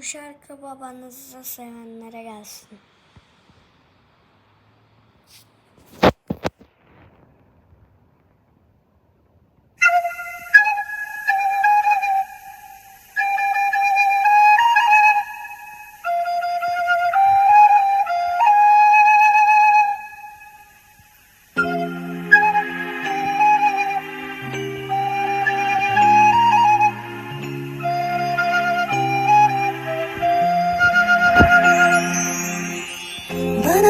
Bu şarkı babanızı sevenlere gelsin.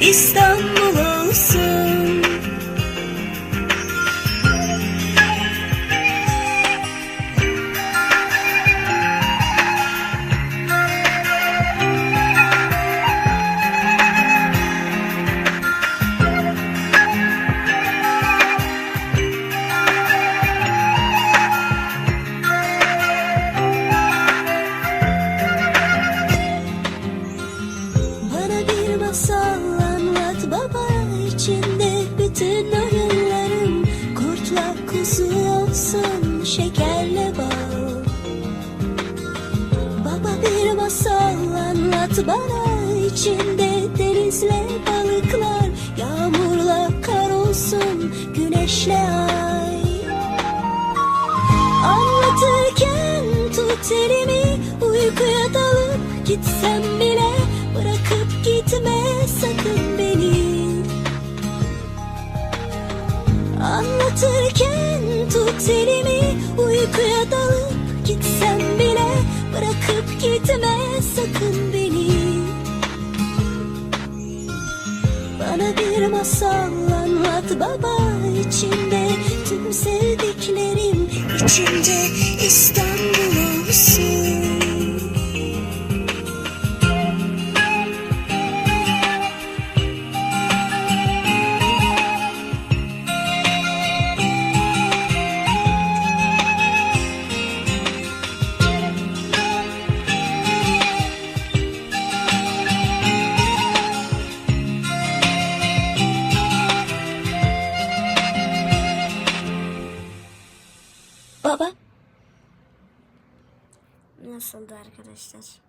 İstanbul olsun şekerle bal Baba bir masal anlat bana içinde denizle balıklar Yağmurla kar olsun güneşle ay. Anlatırken tut elimi Uykuya dalıp gitsem bile Bırakıp gitme sakın beni. Anlatırken tut Uykuya dalıp gitsem bile Bırakıp gitme sakın beni. Bana bir masal anlat baba içinde Tüm sevdiklerim içinde İstanbul olsun Nasıldı arkadaşlar?